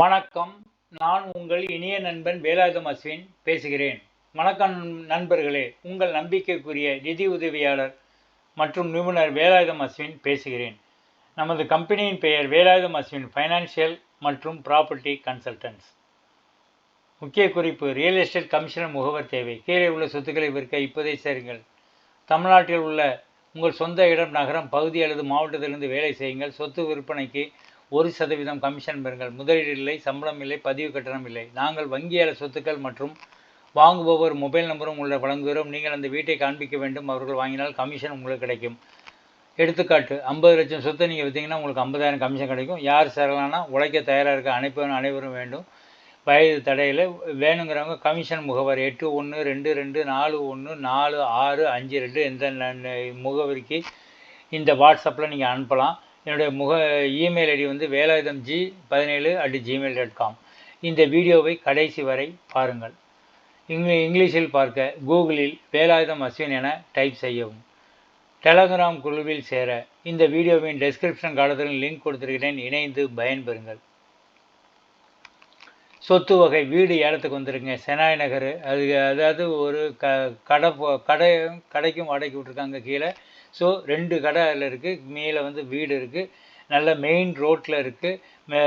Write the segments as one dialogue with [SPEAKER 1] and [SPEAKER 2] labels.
[SPEAKER 1] வணக்கம். நான் உங்கள் இனிய நண்பன் வேலாயுதம் அஸ்வின் பேசுகிறேன். வணக்கம் நண்பர்களே. உங்கள் நம்பிக்கைக்குரிய நிதி உதவியாளர் மற்றும் நிபுணர் வேலாயுதம் அஸ்வின் பேசுகிறேன். நமது கம்பெனியின் பெயர் வேலாயுதம் அஸ்வின் ஃபைனான்சியல் மற்றும் ப்ராப்பர்ட்டி கன்சல்டன்ட்ஸ் முக்கிய குறிப்பு ரியல் எஸ்டேட் கமிஷனர் முகவர் தேவை. கீழே உள்ள சொத்துக்களை விற்க இப்போதே சேருங்கள். தமிழ்நாட்டில் உள்ள உங்கள் சொந்த இடம் நகரம் பகுதி அல்லது மாவட்டத்திலிருந்து வேலை செய்யுங்கள். சொத்து விற்பனைக்கு ஒரு சதவீதம் கமிஷன் பெறுங்கள். முதலீடு இல்லை சம்பளம் இல்லை பதிவு கட்டணம் இல்லை. நாங்கள் வங்கியாளர் சொத்துக்கள் மற்றும் வாங்குபவர் மொபைல் நம்பரும் உள்ள வழங்குகிறோம் நீங்கள் அந்த வீட்டை காண்பிக்க வேண்டும். அவர்கள் வாங்கினால் கமிஷன் உங்களுக்கு கிடைக்கும். எடுத்துக்காட்டு ஐம்பது லட்சம் சொத்தை நீங்கள் விற்றீங்கன்னா உங்களுக்கு ஐம்பதாயிரம் கமிஷன் கிடைக்கும். யார் சேரலாம்னா உழைக்க தயாராக இருக்க அனைப்பவன் அனைவரும் வேண்டும். வயது தடையில் வேணுங்கிறவங்க கமிஷன் முகவர் எட்டு ஒன்று ரெண்டு ரெண்டு நாலு ஒன்று நாலு ஆறு அஞ்சு ரெண்டு எந்த முகவரிக்கு இந்த வாட்ஸ்அப்பில் நீங்கள் அனுப்பலாம். என்னுடைய முக இமெயில் ஐடி வந்து வேலாயுதம் ஜி பதினேழு அட் ஜிமெயில் டாட் காம் இந்த வீடியோவை கடைசி வரை பாருங்கள். இங்கு இங்கிலீஷில் பார்க்க கூகுளில் வேலாயுதம் அஸ்வின் என டைப் செய்யவும். டெலகிராம் குழுவில் சேர இந்த வீடியோவின் டெஸ்கிரிப்ஷன் காலத்தில் லிங்க் கொடுத்துருக்கிறேன். இணைந்து பயன்பெறுங்கள். சொத்து வகை வீடு ஏலத்துக்கு வந்துருங்க செனாய் நகர். அது அதாவது ஒரு க கடை கடை கடைக்கும் வாடகைக்கு விட்ருக்காங்க கீழே ஸோ ரெண்டு கடை அதில் இருக்குது மேலே வந்து வீடு இருக்குது நல்ல மெயின் ரோட்டில் இருக்குது மெ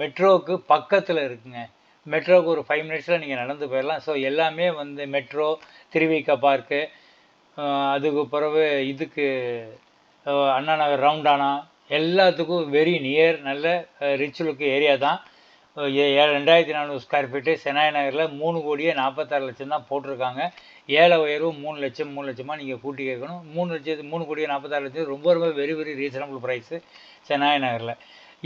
[SPEAKER 1] மெட்ரோவுக்கு பக்கத்தில் இருக்குங்க. மெட்ரோவுக்கு ஒரு ஃபைவ் மினிட்ஸில் நீங்கள் நடந்து போயிடலாம் ஸோ எல்லாமே வந்து மெட்ரோ திருவிக பார்க்கு அதுக்கு பிறகு இதுக்கு அண்ணா நகர் ரவுண்டானா எல்லாத்துக்கும் வெரி நியர் நல்ல ரிச் லுக் ஏரியா தான். ரெண்டாயிரத்தி நானூறு ஸ்கொயர் ஃபீட்டு செனாய் நகரில் மூணு கோடியே நாற்பத்தாறு லட்சம் தான் போட்டிருக்காங்க. ஏழை உயர்வு மூணு லட்சம் மூணு லட்சமாக நீங்கள் கூட்டி கேட்கணும். மூணு லட்சத்து மூணு கோடியே நாற்பத்தாறு லட்சம் ரொம்ப ரொம்ப very very reasonable price Shenoy நகரில்.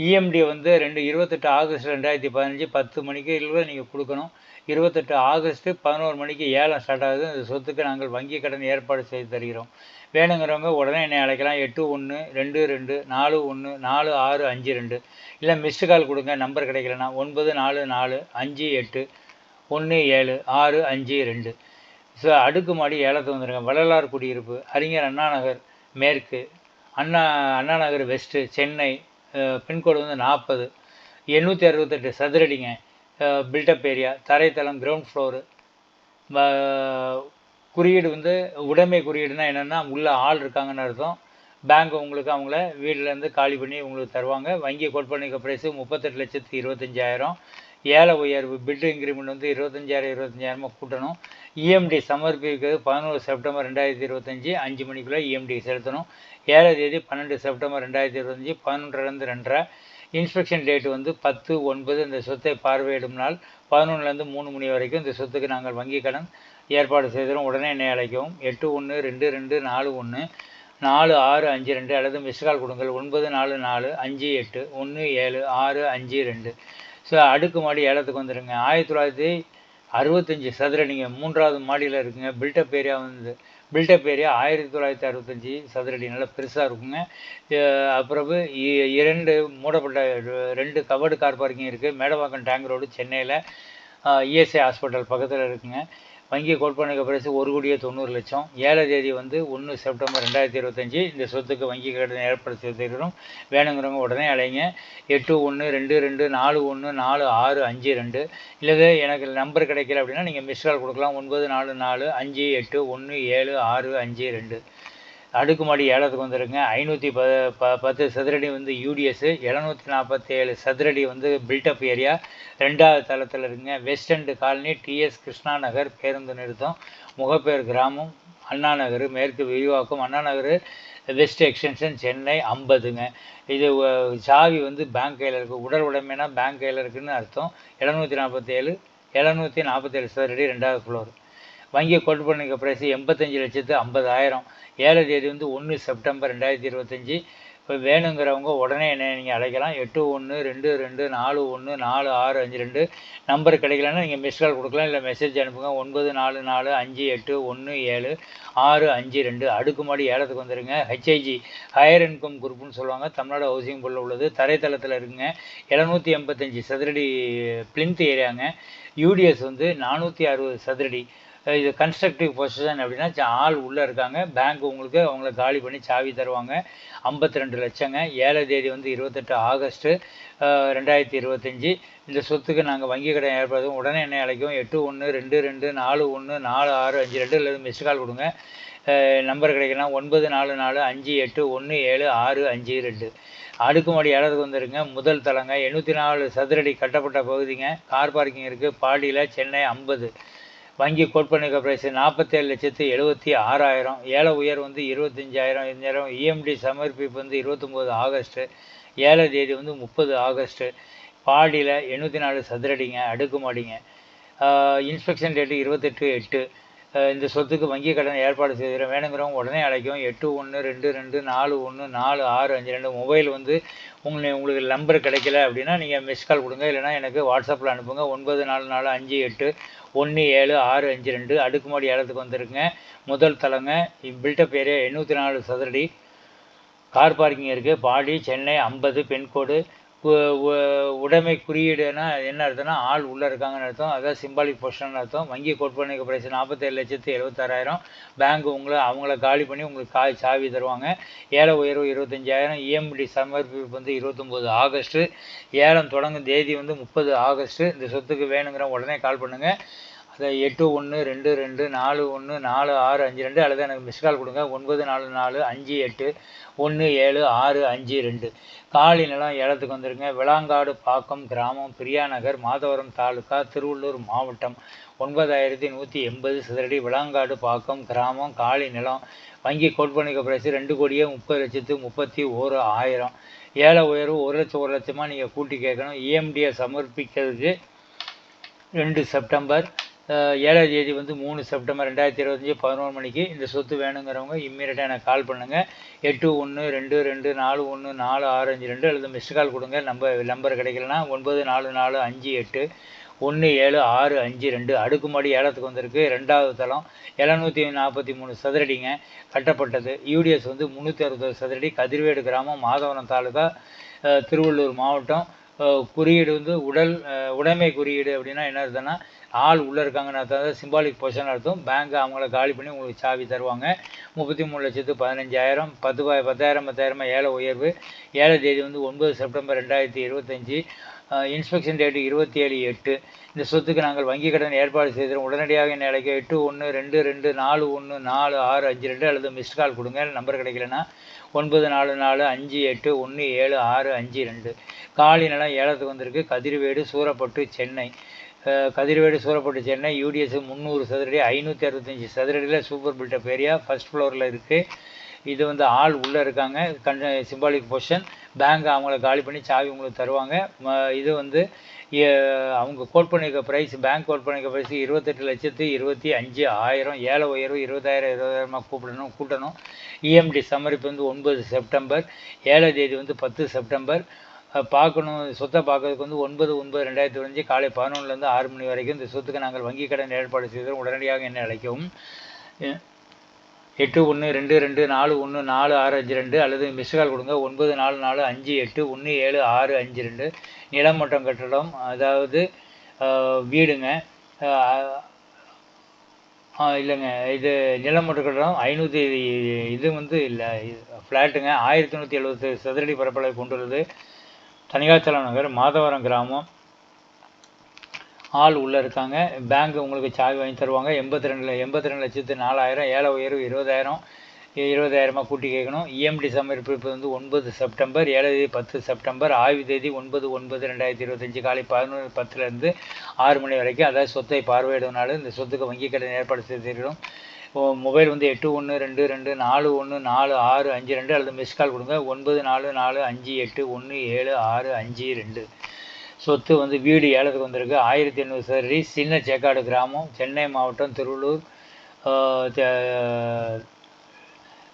[SPEAKER 1] இஎம்டி வந்து ரெண்டு இருபத்தெட்டு ஆகஸ்ட் ரெண்டாயிரத்தி பதினஞ்சு பத்து மணிக்கு இல்லை நீங்கள் கொடுக்கணும். இருபத்தெட்டு ஆகஸ்ட்டு பதினோரு மணிக்கு ஏழம் ஸ்டார்ட் ஆகுது. இந்த சொத்துக்கு நாங்கள் வங்கி கடன் ஏற்பாடு செய்து தருகிறோம். வேணுங்கிறவங்க உடனே என்னை அழைக்கலாம். எட்டு ஒன்று ரெண்டு ரெண்டு நாலு ஒன்று நாலு ஆறு அஞ்சு ரெண்டு. இல்லை மிஸ்டு கால் கொடுங்க. நம்பர் கிடைக்கலனா ஒன்பது நாலு நாலு அஞ்சு எட்டு ஒன்று ஏழு ஆறு அஞ்சு ரெண்டு. ஸோ அடுக்குமாடி ஏலத்து வந்துருங்க. வள்ளலார் குடியிருப்பு அறிஞர் அண்ணா நகர் மேற்கு அண்ணா அண்ணா நகர் வெஸ்ட்டு சென்னை பின்கோடு வந்து நாற்பது எண்ணூற்றி அறுபத்தெட்டு சதுரடிங்க பில்டப் ஏரியா தரைத்தளம் கிரவுண்ட் ஃப்ளோரு குறியீடு வந்து உடைமை குறியீடுனா என்னென்னா உள்ள ஆள் இருக்காங்கன்னு அர்த்தம். பேங்க் உங்களுக்கு அவங்கள வீட்டிலேருந்து காலி பண்ணி உங்களுக்கு தருவாங்க. வங்கி கோட் பண்ணிக்க ப்ரைஸு முப்பத்தெட்டு லட்சத்து இருபத்தஞ்சாயிரம். ஏழை உயர்வு பிட்டு இன்க்ரிமெண்ட் வந்து இருபத்தஞ்சாயிரம் இருபத்தஞ்சாயிரமாக கூட்டணும். இஎம்டி சமர்ப்பிக்கிறது பதினோரு செப்டம்பர் ரெண்டாயிரத்தி இருபத்தஞ்சி. அஞ்சு மணிக்குள்ளே இஎம்டி செலுத்தணும். ஏழாம் தேதி பன்னெண்டு செப்டம்பர் ரெண்டாயிரத்தி இருபத்தஞ்சி பதினொன்றுலேருந்து ரெண்டரை. இன்ஸ்பெக்ஷன் டேட் வந்து பத்து ஒன்பது இந்த சொத்தை பார்வையிடும் நாள் பதினொன்றுலேருந்து மூணு மணி வரைக்கும் இந்த சொத்துக்கு நாங்கள் வங்கி கடன் ஏற்பாடு செய்திடும் உடனே என்னை அழைக்கவும். எட்டு ஒன்று ரெண்டு ரெண்டு நாலு ஒன்று நாலு ஆறு அஞ்சு ரெண்டு அல்லது மிஸ் கால் கொடுங்கள். ஒன்பது நாலு நாலு அஞ்சு எட்டு ஒன்று ஏழு ஆறு அஞ்சு ரெண்டு. ஸோ அடுக்கு மாடி ஏலத்துக்கு வந்துடுங்க. ஆயிரத்தி தொள்ளாயிரத்தி அறுபத்தஞ்சி சதுரடிங்க மூன்றாவது மாடியில் இருக்குங்க. பில்டப் ஏரியா வந்து பில்டப் ஏரியா ஆயிரத்தி தொள்ளாயிரத்தி அறுபத்தஞ்சி சதுரடி நல்லா பெருசாக இருக்குங்க அப்புறவு இ- இரண்டு மூடப்பட்ட ரெண்டு கவர்டு கார் பார்க்கிங் இருக்குது மேடவாக்கம் டேங்க் ரோடு சென்னையில் இஎஸ்ஐ ஹாஸ்பிட்டல் பக்கத்தில் இருக்குங்க. வங்கி கோட் பண்ணுங்க ஒரு கோடியே தொண்ணூறு லட்சம். ஏழாம் தேதி வந்து ஒன்று செப்டம்பர் ரெண்டாயிரத்தி இருபத்தஞ்சி. இந்த சொத்துக்கு வங்கி கடன் ஏற்படுத்தி செய்திருக்கிறோம் வேணுங்கிறவங்க உடனே அலைங்க. எட்டு ஒன்று ரெண்டு ரெண்டு நாலு ஒன்று நாலு ஆறு அஞ்சு ரெண்டு. இல்லை எனக்கு நம்பர் கிடைக்கல அப்படின்னா நீங்கள் மிஸ் கால் கொடுக்கலாம். ஒன்பது நாலு நாலு அஞ்சு எட்டு ஒன்று ஏழு ஆறு அஞ்சு ரெண்டு. அடுக்குமாடி ஏலத்துக்கு வந்துருங்க. ஐநூற்றி ப ப பத்து சதுரடி வந்து யூடிஎஸ்ஸு எழுநூற்றி நாற்பத்தேழு சதுரடி வந்து பில்டப் ஏரியா ரெண்டாவது தளத்தில் இருக்குங்க west end colony TS Krishna Nagar பேருந்து நிறுத்தம். முகப்பேர் கிராமம் அண்ணா நகர் மேற்கு விரிவாக்கம் அண்ணா நகர் வெஸ்ட் எக்ஸ்டென்ஷன் சென்னை ஐம்பதுங்க. இது சாவி வந்து பேங்க் கையில் இருக்குது உடல் உடைமைனா பேங்க் கையில் இருக்குதுன்னு அர்த்தம். எழுநூற்றி நாற்பத்தேழு எழுநூற்றி நாற்பத்தேழு சதுரடி ரெண்டாவது ஃப்ளோர் வங்கி கொண்டு பண்ணிக்க பிரைஸ் எண்பத்தஞ்சு லட்சத்து ஐம்பதாயிரம். ஏழு தேதி வந்து ஒன்று செப்டம்பர் ரெண்டாயிரத்தி இருபத்தஞ்சி. இப்போ வேணுங்கிறவங்க உடனே என்ன நீங்கள் அழைக்கலாம். எட்டு ஒன்று ரெண்டு ரெண்டு நாலு ஒன்று நாலு ஆறு அஞ்சு ரெண்டு நம்பர் கிடைக்கலன்னா நீங்கள் மிஸ் கால் கொடுக்கலாம். இல்லை மெசேஜ் அனுப்புங்க. ஒன்பது நாலு நாலு அஞ்சு எட்டு ஒன்று ஏழு ஆறு அஞ்சு ரெண்டு. அடுக்குமாடி ஏலத்துக்கு வந்துடுங்க ஹெச்ஐஜி ஹையர் இன்கம் குரூப்னு சொல்லுவாங்க. தமிழ்நாடு ஹவுசிங் போர்டில் உள்ளது. தரைத்தளத்தில் இருக்குங்க. எழுநூற்றி எண்பத்தஞ்சு சதுரடி பிளிந்த் ஏரியாங்க யூடிஎஸ் வந்து நானூற்றி அறுபது சதுரடி. இது கன்ஸ்ட்ரக்டிவ் பொசிஷன் அப்படின்னா ஆள் உள்ளே இருக்காங்க. பேங்க் உங்களுக்கு அவங்கள காலி பண்ணி சாவி தருவாங்க. ஐம்பத்தி ரெண்டு லட்சங்க. ஏழை தேதி வந்து இருபத்தெட்டு ஆகஸ்ட்டு ரெண்டாயிரத்தி இருபத்தஞ்சி. இந்த சொத்துக்கு நாங்கள் வங்கி கடன் ஏற்படுத்தும் உடனே என்னை அழைக்கும்? எட்டு ஒன்று ரெண்டு ரெண்டு நாலு ஒன்று நாலு ஆறு அஞ்சு ரெண்டு இல்லை கால் கொடுங்க. நம்பர் கிடைக்கலாம் ஒன்பது நாலு நாலு அஞ்சு எட்டு ஒன்று ஏழு ஆறு அஞ்சு ரெண்டு. அடுக்குமாடி இடத்துக்கு வந்துருங்க. முதல் தளங்க எண்ணூற்றி நாலு சதுரடி கட்டப்பட்ட பகுதிங்க. கார் பார்க்கிங் இருக்குது பாடியில் சென்னை ஐம்பது. வங்கி கோட்பண்ணிக்க ப்ரைஸ் நாற்பத்தேழு லட்சத்து எழுபத்தி ஆறாயிரம். ஏழை உயர் வந்து இருபத்தஞ்சாயிரம். இந்நேரம் இஎம்டி சமர்ப்பிப்பு வந்து இருபத்தொம்போது ஆகஸ்ட்டு ஏழை தேதி வந்து முப்பது ஆகஸ்ட்டு பாடியில் எண்ணூற்றி நாலு சதுரடிங்க. அடுக்குமாடிங்க. இன்ஸ்பெக்ஷன் டேட்டு இருபத்தெட்டு எட்டு. இந்த சொத்துக்கு வங்கி கடன் ஏற்பாடு செய்கிறோம் வேணுங்கிறவங்க உடனே அழைக்கும் எட்டு ஒன்று ரெண்டு ரெண்டு நாலு ஒன்று நாலு ஆறு அஞ்சு ரெண்டு மொபைல் வந்து உங்களை உங்களுக்கு நம்பர் கிடைக்கல அப்படின்னா நீங்கள் மிஸ் கால் கொடுங்க. இல்லைனா எனக்கு வாட்ஸ்அப்பில் அனுப்புங்க. ஒன்பது நாலு நாலு அஞ்சு எட்டு ஒன்று ஏழு ஆறு அஞ்சு ரெண்டு. அடுக்குமாடி ஏலத்துக்கு வந்துருங்க. முதல் தளங்க பில்டப் ஏரியா எண்ணூற்றி நாலு சதுரடி. கார் பார்க்கிங் இருக்குது பாடி சென்னை ஐம்பது பின்கோடு உடைமை குறியீடுனா என்ன அர்த்தம்னா ஆள் உள்ளே இருக்காங்கன்னு அர்த்தம். அதான் சிம்பாலிக் போர்ஷன் அர்த்தம். வங்கி கோட்பண்ணிக்க பிரைஸ் நாற்பத்தேழு லட்சத்து எழுபத்தாறாயிரம் பேங்க் உங்களை அவங்கள காலி பண்ணி உங்களுக்கு காய் சாவி தருவாங்க. ஏழை உயர்வு இருபத்தஞ்சாயிரம். இஎம்டி சமர்ப்பிப்பு வந்து இருபத்தொம்போது ஆகஸ்ட்டு. ஏலம் தொடங்கும் தேதி வந்து முப்பது ஆகஸ்ட்டு. இந்த சொத்துக்கு வேணுங்கிற உடனே கால் பண்ணுங்கள் அதை எட்டு ஒன்று ரெண்டு ரெண்டு நாலு ஒன்று நாலு ஆறு அஞ்சு ரெண்டு அல்லது எனக்கு மிஸ் கால் கொடுங்க. ஒன்பது நாலு நாலு அஞ்சு எட்டு ஒன்று ஏழு ஆறு அஞ்சு ரெண்டு. காலி நிலம் ஏலத்துக்கு வந்துருங்க. விளாங்காடு பாக்கம் கிராமம் பிரியாநகர் மாதவரம் தாலுக்கா திருவள்ளூர் மாவட்டம். ஒன்பதாயிரத்தி நூற்றி எண்பது சதுரடி விளாங்காடு பாக்கம் கிராமம் காலி நிலம். வங்கி கோட்பணிக்க பிரைஸ் ரெண்டு கோடியே முப்பது லட்சத்து முப்பத்தி ஓரு ஆயிரம். ஏழை உயர்வு ஒரு லட்சம் ஒரு லட்சமாக நீங்கள் கூட்டி கேட்கணும். இஎம்டியை சமர்ப்பிக்கிறதுக்கு ரெண்டு செப்டம்பர் ஏழாம் தேதி வந்து மூணு செப்டம்பர் ரெண்டாயிரத்தி இருபத்தஞ்சி பதினோரு மணிக்கு இந்த சொத்து வேணுங்கிறவங்க இம்மீடியட்டாக எனக்கு கால் பண்ணுங்கள் எட்டு ஒன்று ரெண்டு ரெண்டு நாலு ஒன்று நாலு ஆறு அஞ்சு ரெண்டு அல்லது மிஸ்டு கால் கொடுங்க. நம்ம நம்பர் கிடைக்கலனா ஒன்பது நாலு நாலு அஞ்சு எட்டு ஒன்று ஏழு ஆறு அஞ்சு ரெண்டு. அடுக்குமாடி ஏலத்துக்கு வந்திருக்கு. ரெண்டாவது தளம் எழுநூற்றி நாற்பத்தி மூணு சதுரடிங்க கட்டப்பட்டது. யூடிஎஸ் வந்து முந்நூற்றி அறுபது சதுரடி கதிர்வேடு கிராமம் மாதவரம் தாலுகா திருவள்ளூர் மாவட்டம். குறியீடு வந்து உடல் உடைமை குறியீடு அப்படின்னா என்ன அர்த்தம்னா ஆள் உள்ளே இருக்காங்கன்னு அர்த்தம். சிம்பாலிக் பொசிஷன் அர்த்தம். பேங்க் அவங்கள காலி பண்ணி உங்களுக்கு சாவி தருவாங்க. முப்பத்தி மூணு லட்சத்து பதினஞ்சாயிரம் பத்து பத்தாயிரம் பத்தாயிரமா ஏழை உயர்வு. ஏழை தேதி வந்து ஒன்பது செப்டம்பர் ரெண்டாயிரத்தி இருபத்தஞ்சி. இன்ஸ்பெக்ஷன் டேட்டு இருபத்தி ஏழு எட்டு. இந்த சொத்துக்கு நாங்கள் வங்கி கடன் ஏற்பாடு செய்திருக்கோம் உடனடியாக என்னை அழைக்க எட்டு ஒன்று ரெண்டு ரெண்டு நாலு ஒன்று நாலு ஆறு அஞ்சு ரெண்டு அல்லது மிஸ்ட் கால் கொடுங்க. நம்பர் கிடைக்கலனா ஒன்பது நாலு நாலு அஞ்சு எட்டு ஒன்று ஏழு ஆறு அஞ்சு ரெண்டு. காலி நிலம் ஏலத்துக்கு வந்திருக்கு. கதிர்வேடு சூரப்பட்டு சென்னை. கதிர்வேடு சூரப்பட்டு சென்னை யூடிஎஸ் முந்நூறு சதுரடி ஐநூற்றி அறுபத்தஞ்சி சதுரடியில் super built up area first ஃப்ளோரில் இருக்குது இது வந்து ஆள் உள்ளே இருக்காங்க. கண் சிம்பாலிக் பொஷன் பேங்க் அவங்கள காலி பண்ணி சாவி உங்களுக்கு தருவாங்க. ம- இது வந்து அவங்க கோட் பண்ணியிருக்க ப்ரைஸ் பேங்க் கோட் பண்ணியிருக்க ப்ரைஸ் இருபத்தெட்டு லட்சத்து இருபத்தி அஞ்சு ஆயிரம். ஏழை உயர்வு இருபதாயிரம் இருபதாயிரமாக கூப்பிடணும் கூட்டணும். இஎம்டி சமரிப்பு வந்து ஒன்பது செப்டம்பர். ஏழை தேதி வந்து பத்து செப்டம்பர். பார்க்கணும். சொத்தை பார்க்கறதுக்கு வந்து ஒன்பது ஒன்பது ரெண்டாயிரத்தி பதினஞ்சு காலை பதினொன்றுலேருந்து ஆறு மணி வரைக்கும் இந்த சொத்துக்கு நாங்கள் வங்கி கடன் ஏற்பாடு செய்தோம். உடனடியாக என்னை அழைக்கவும். எட்டு ஒன்று ரெண்டு ரெண்டு நாலு ஒன்று நாலு ஆறு அஞ்சு ரெண்டு அல்லது மிஸ்டு கால் கொடுங்க. ஒன்பது நாலு நாலு அஞ்சு எட்டு ஒன்று ஏழு ஆறு அஞ்சு ரெண்டு. நிலம் மற்றும் கட்டடம் அதாவது வீடுங்க. இல்லைங்க. இது நிலம் மற்றும் கட்டடம் ஐநூற்றி இது வந்து இல்லை. ஃப்ளாட்டுங்க ஆயிரத்தி நூற்றி எழுபத்தி சதுரடி பரப்பளவை கொண்டுள்ளது. தனிகாச்சலம் நகர் மாதவரம் கிராமம். ஆள் உள்ளே இருக்காங்க. பேங்க் உங்களுக்கு சாவி வாங்கி தருவாங்க. எண்பத்தி ரெண்டு எண்பத்தி ரெண்டு லட்சத்து நாலாயிரம் ஏழை உயர்வு இருபதாயிரம். இருபதாயிரமாக இருபதாயிரமா கூட்டி கேட்கணும். இஎம்டி சமர்ப்பிப்பு வந்து ஒன்பது செப்டம்பர் ஏழு தேதி பத்து செப்டம்பர் ஆய்வு தேதி ஒன்பது ஒன்பது ரெண்டாயிரத்தி இருபத்தஞ்சி. காலை பதினொன்று பத்துலேருந்து ஆறு மணி வரைக்கும். அதாவது சொத்தை பார்வையிடுவதனால இந்த சொத்துக்கு வங்கி கடன் ஏற்பாடு செய்திருக்கிறோம் மொபைல் வந்து எட்டு ஒன்று ரெண்டு ரெண்டு நாலு ஒன்று நாலு ஆறு அஞ்சு ரெண்டு அல்லது மிஸ் கால் கொடுங்க. ஒன்பது நாலு நாலு அஞ்சு எட்டு ஒன்று ஏழு ஆறு அஞ்சு ரெண்டு. சொத்து வந்து வீடு ஏலத்துக்கு வந்திருக்கு. ஆயிரத்தி எண்ணூறு சதுரடி சின்ன சேக்காடு கிராமம் சென்னை மாவட்டம் திருவள்ளூர்.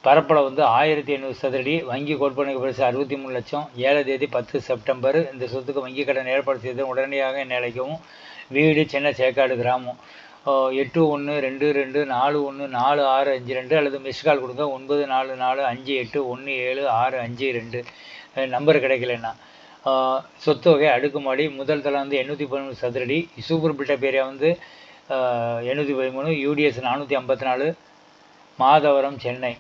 [SPEAKER 1] பரப்பளவு வந்து ஆயிரத்தி எண்ணூறு சதுரடி. வங்கி கோட்பணிக்கு பரிசு அறுபத்தி மூணு லட்சம். ஏழு தேதி பத்து செப்டம்பர். இந்த சொத்துக்கு வங்கி கடன் ஏற்பாடு செய்து உடனடியாக என்னை அழைக்கவும். வீடு சின்ன சேக்காடு கிராமம். எட்டு ஒன்று ரெண்டு ரெண்டு நாலு ஒன்று நாலு ஆறு அஞ்சு ரெண்டு அல்லது மிஸ் கால் கொடுங்க. ஒன்பது நாலு நாலு அஞ்சு எட்டு ஒன்று ஏழு ஆறு அஞ்சு ரெண்டு. நம்பர் கிடைக்கலன்னா. சொத்து வகை அடுக்குமாடி. முதல் தளம் வந்து எண்ணூற்றி பதிமூணு சதுரடி. சூப்பர் பில்டப் ஏரியா வந்து எண்ணூற்றி பதிமூணு யூடிஎஸ் நானூற்றி ஐம்பத்தி நாலு. மாதவரம் சென்னை.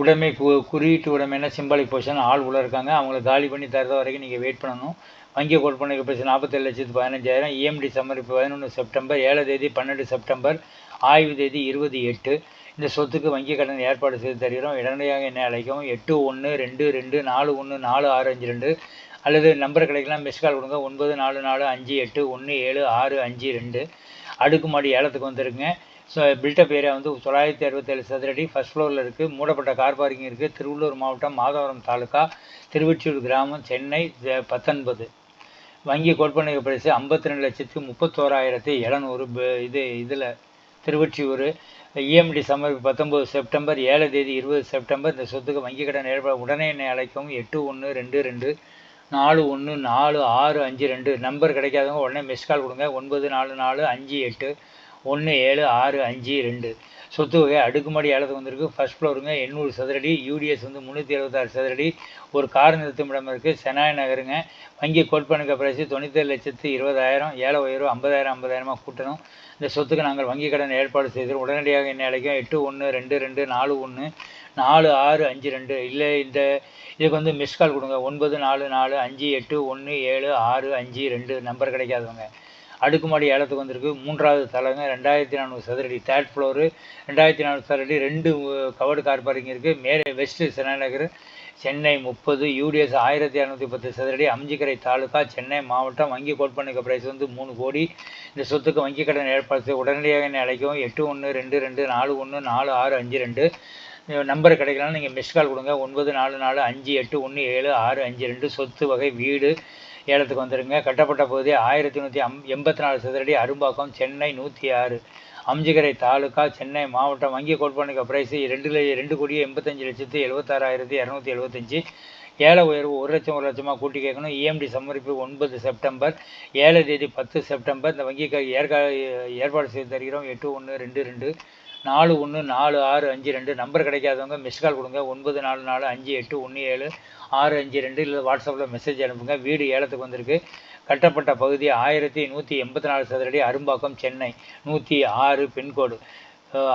[SPEAKER 1] உடைமை கு குறியீட்டு உடைமைன்னா சிம்பாலிக் பொசிஷன். ஆள் உள்ள இருக்காங்க. அவங்கள காலி பண்ணி தரத வரைக்கும் நீங்கள் வெயிட் பண்ணணும். வங்கி கோட் பண்ணிக்க பேசி நாற்பத்தேழு லட்சத்து பதினஞ்சாயிரம். இஎம்டி சம்மரிப்பு பதினொன்று செப்டம்பர் ஏழு தேதி பன்னெண்டு செப்டம்பர் ஆய்வு தேதி இருபது எட்டு. இந்த சொத்துக்கு வங்கி கடன் ஏற்பாடு செய்து தருகிறோம். உடனடியாக என்ன அழைக்கவும். எட்டு ஒன்று ரெண்டு ரெண்டு நாலு ஒன்று நாலு ஆறு அஞ்சு ரெண்டு. அல்லது நம்பர் கிடைக்கலாம். மிஸ் கால் கொடுங்க. ஒன்பது நாலு நாலு அஞ்சு எட்டு ஒன்று ஏழு ஆறு அஞ்சு ரெண்டு. அடுக்குமாடி ஏலத்துக்கு வந்துருங்க ஸோ பில்டப் ஏரியா வந்து தொள்ளாயிரத்தி அறுபத்தேழு சதுரடி ஃபர்ஸ்ட் ஃப்ளோரில் இருக்குது மூடப்பட்ட கார் பார்க்கிங் இருக்குது திருவள்ளூர் மாவட்டம் மாதவரம் தாலுக்கா திருவொற்றியூர் கிராமம் சென்னை பத்தொன்பது. வங்கி கொடுப்பனை பரிசு ஐம்பத்தி ரெண்டு லட்சத்து முப்பத்தோராயிரத்தி எழுநூறு இது இதில் திருவொற்றியூர். இஎம்டி சமர்ப்பி பத்தொம்பது செப்டம்பர் ஏழு தேதி இருபது செப்டம்பர். இந்த சொத்துக்கு வங்கி கடன் ஏற்பட உடனே என்னை அழைக்கவும் எட்டு ஒன்று ரெண்டு ரெண்டு நாலு ஒன்று நாலு ஆறு அஞ்சு ரெண்டு. நம்பர் கிடைக்காதவங்க உடனே மிஸ் கால் கொடுங்க. ஒன்பது நாலு நாலு அஞ்சு எட்டு. ஒன்று ஏழு ஆறு அஞ்சு ரெண்டு. சொத்து வகை அடுக்குமாடி ஏலத்துக்கு வந்திருக்கு. ஃபர்ஸ்ட் ஃப்ளோருங்க எண்ணூறு சதுரடி யூடிஎஸ் வந்து முந்நூற்றி எழுபத்தாறு சதுரடி. ஒரு கார் நிறுத்தும் இடம் இருக்குது செனாய் நகருங்க. வங்கி கோட்பணுக்க பிரைஸ் தொண்ணூத்தேழு லட்சத்து இருபதாயிரம் ஏழை உயர்வு ஐம்பதாயிரம் ஐம்பதாயிரமாக கூட்டணும். இந்த சொத்துக்கு நாங்கள் வங்கி கடன் ஏற்பாடு செய்து உடனடியாக என்ன அழைக்கும்? எட்டு ஒன்று ரெண்டு ரெண்டு நாலு ஒன்று நாலு ஆறு அஞ்சு ரெண்டு. இல்லை இந்த இதுக்கு வந்து மிஸ்கால் கொடுங்க. ஒன்பது நாலு நாலு அஞ்சு எட்டு ஒன்று ஏழு ஆறு அஞ்சு ரெண்டு. நம்பர் கிடைக்காதவங்க. அடுக்குமாடி ஏலத்துக்கு வந்திருக்கு. மூன்றாவது தளங்க ரெண்டாயிரத்தி நானூறு சதுரடி தேர்ட் ஃப்ளோரு ரெண்டாயிரத்தி நானூறு சதுரடி ரெண்டு கவர்டு கார் பார்க்கிங் இருக்குது மேலே வெஸ்ட்டு சென்னை சென்னை முப்பது யூடிஎஸ் ஆயிரத்தி இரநூத்தி பத்து சதுரடி. அம்ஜிக்கரை தாலுகா சென்னை மாவட்டம். வங்கி கோட்பண்ணுக்கு பிரைஸ் வந்து மூணு கோடி. இந்த சொத்துக்கு வங்கி கடன் ஏற்பாடு உடனடியாக என்னை அழைக்கவும். எட்டு ஒன்று ரெண்டு ரெண்டு நாலு ஒன்று நாலு ஆறு அஞ்சு ரெண்டு. நம்பர் கிடைக்கலனா நீங்கள் மிஸ் கால் கொடுங்க. ஒன்பது நாலு நாலு அஞ்சு எட்டு ஒன்று ஏழு ஆறு அஞ்சு ரெண்டு. சொத்து வகை வீடு ஏலத்துக்கு வந்துடுங்க கட்டப்பட்ட பகுதி ஆயிரத்தி நூற்றி அம் எண்பத்தி நாலு சதுரடி அரும்பாக்கம் சென்னை நூற்றி ஆறு. அம்ஜிகரை தாலுக்கா சென்னை மாவட்டம். வங்கி கோட்பானுக்கு பிரைஸு ரெண்டு ரெண்டு கோடியே எண்பத்தஞ்சு லட்சத்து எழுபத்தாறாயிரத்தி இரநூத்தி எழுபத்தஞ்சு ஏழை உயர்வு ஒரு லட்சம் ஒரு லட்சமாக கூட்டி கேட்கணும். இஎம்டி சமர்ப்பு ஒன்பது செப்டம்பர். ஏழு தேதி பத்து செப்டம்பர். இந்த வங்கி ஏற்கா ஏற்பாடு செய்து தருகிறோம். எட்டு ஒன்று ரெண்டு ரெண்டு. நாலு ஒன்று நாலு ஆறு அஞ்சு ரெண்டு நம்பர் கிடைக்காதவங்க மிஸ் கால் கொடுங்க. ஒன்பது நாலு நாலு அஞ்சு எட்டு ஒன்று ஏழு ஆறு அஞ்சு ரெண்டு இல்லை வாட்ஸ்அப்பில் மெசேஜ் அனுப்புங்க. வீடு ஏலத்துக்கு வந்திருக்கு. கட்டப்பட்ட பகுதி ஆயிரத்தி நூற்றி எண்பத்தி நாலு சதுரடி அரும்பாக்கம் சென்னை. நூற்றி ஆறு பின்கோடு.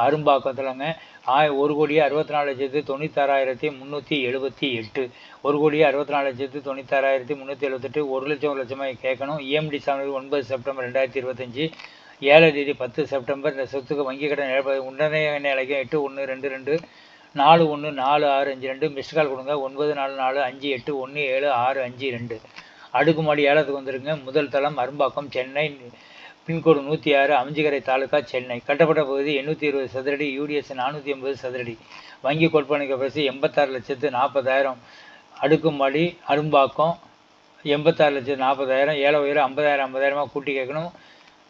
[SPEAKER 1] அரும்பாக்கத்துலங்க. ஆய் ஒரு கோடியே அறுபத்தி நாலு லட்சத்து தொண்ணூத்தாறாயிரத்தி முந்நூற்றி எழுபத்தி எட்டு. ஒரு கோடியே அறுபத்தி நாலு லட்சத்து தொண்ணூத்தாறாயிரத்தி முந்நூற்றி எழுபத்தெட்டு ஒரு லட்சம் ஒரு லட்சமாக கேட்கணும். இஎம்டி சமர்வு oh ஒன்பது செப்டம்பர் ரெண்டாயிரத்தி இருபத்தஞ்சி. ஏழாம் தேதி பத்து செப்டம்பர் இந்த சொத்துக்கு வங்கி கடன் ஏற்பாடு உடனே என்ன அழைக்கும். எட்டு ஒன்று ரெண்டு ரெண்டு நாலு ஒன்று நாலு ஆறு அஞ்சு ரெண்டு மிஸ்ட் கால் கொடுங்க. ஒன்பது நாலு நாலு அஞ்சு எட்டு ஒன்று ஏழு ஆறு அஞ்சு ரெண்டு. அடுக்குமாடி ஏலத்துக்கு வந்துருங்க. முதல் தளம் அரும்பாக்கம் சென்னை பின்கோடு நூற்றி ஆறு அமைஞ்சிக்கரை தாலுக்கா சென்னை. கட்டப்பட்ட பகுதி எண்ணூற்றி இருபது சதுரடி யூடிஎஸ் நானூற்றி எண்பது சதுரடி. வங்கி கொடுப்பனைக்கு பரிசு எண்பத்தாறு லட்சத்து நாற்பதாயிரம். அடுக்குமாடி அரும்பாக்கம் எண்பத்தாறு லட்சத்து நாற்பதாயிரம். ஏழை உயரம் ஐம்பதாயிரம் ஐம்பதாயிரமாக கூட்டி கேட்கணும்.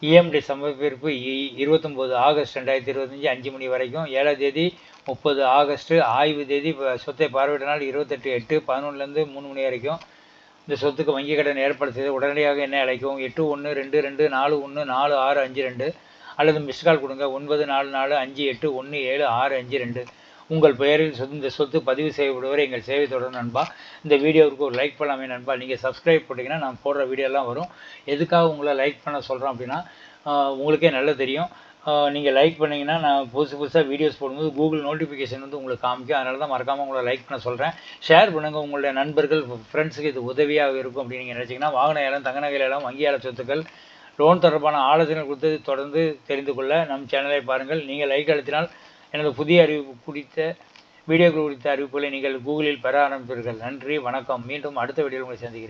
[SPEAKER 1] இஎம்டி சமர்ப்பிப்பு இ- இருபத்தொம்போது ஆகஸ்ட் ரெண்டாயிரத்தி இருபத்தஞ்சி அஞ்சு மணி வரைக்கும். ஏழாம் தேதி முப்பது ஆகஸ்ட் ஆய்வு தேதி சொத்தை பார்வையிட்ட நாள் இருபத்தெட்டு எட்டு பதினொன்றுலேருந்து மூணு மணி வரைக்கும். இந்த சொத்துக்கு வங்கி கடன் ஏற்பாடு செய்து உடனடியாக என்ன அழைக்கவும்? எட்டு ஒன்று ரெண்டு ரெண்டு நாலு ஒன்று நாலு ஆறு அஞ்சு ரெண்டு. அல்லது மிஸ்ட் கால் கொடுங்க. ஒன்பது நாலு நாலு அஞ்சு எட்டு ஒன்று ஏழு ஆறு அஞ்சு ரெண்டு. உங்கள் பெயரில் இந்த சொத்து பதிவு செய்யப்படுவரை எங்கள் சேவை தொடர் நண்பா. இந்த வீடியோவுக்கு ஒரு லைக் பண்ணலாமே நண்பா. நீங்கள் சப்ஸ்கிரைப் போட்டிங்கன்னா நான் போடுற வீடியோலாம் வரும். எதுக்காக உங்களை லைக் பண்ண சொல்கிறோம் அப்படின்னா உங்களுக்கே நல்லா தெரியும். நீங்கள் லைக் பண்ணிங்கன்னா நான் புதுசு புதுசாக வீடியோஸ் போடும்போது கூகுள் நோட்டிஃபிகேஷன் வந்து உங்களுக்கு காமிக்கும். அதனால தான் மறக்காமல் உங்களை லைக் பண்ண சொல்கிறேன் ஷேர் பண்ணுங்கள் உங்களுடைய நண்பர்கள் ஃப்ரெண்ட்ஸுக்கு இது உதவியாக இருக்கும் அப்படின்னு நீங்கள் நினச்சிங்கன்னா வாகன ஏலம் தங்க நகை ஏலம் வங்கி ஏல சொத்துக்கள் லோன் தொடர்பான ஆலோசனை கொடுத்து தொடர்ந்து தெரிந்து கொள்ள நம் சேனலை பாருங்கள். நீங்கள் லைக் அழுத்தினால் எனது புதிய அறிவிப்பு குறித்த வீடியோக்கள் குறித்த அறிவிப்புகளை நீங்கள் கூகுளில் பெற ஆரம்பிப்பீர்கள் நன்றி வணக்கம். மீண்டும் அடுத்த வீடியோவில் உங்களை சந்திக்கிறேன்.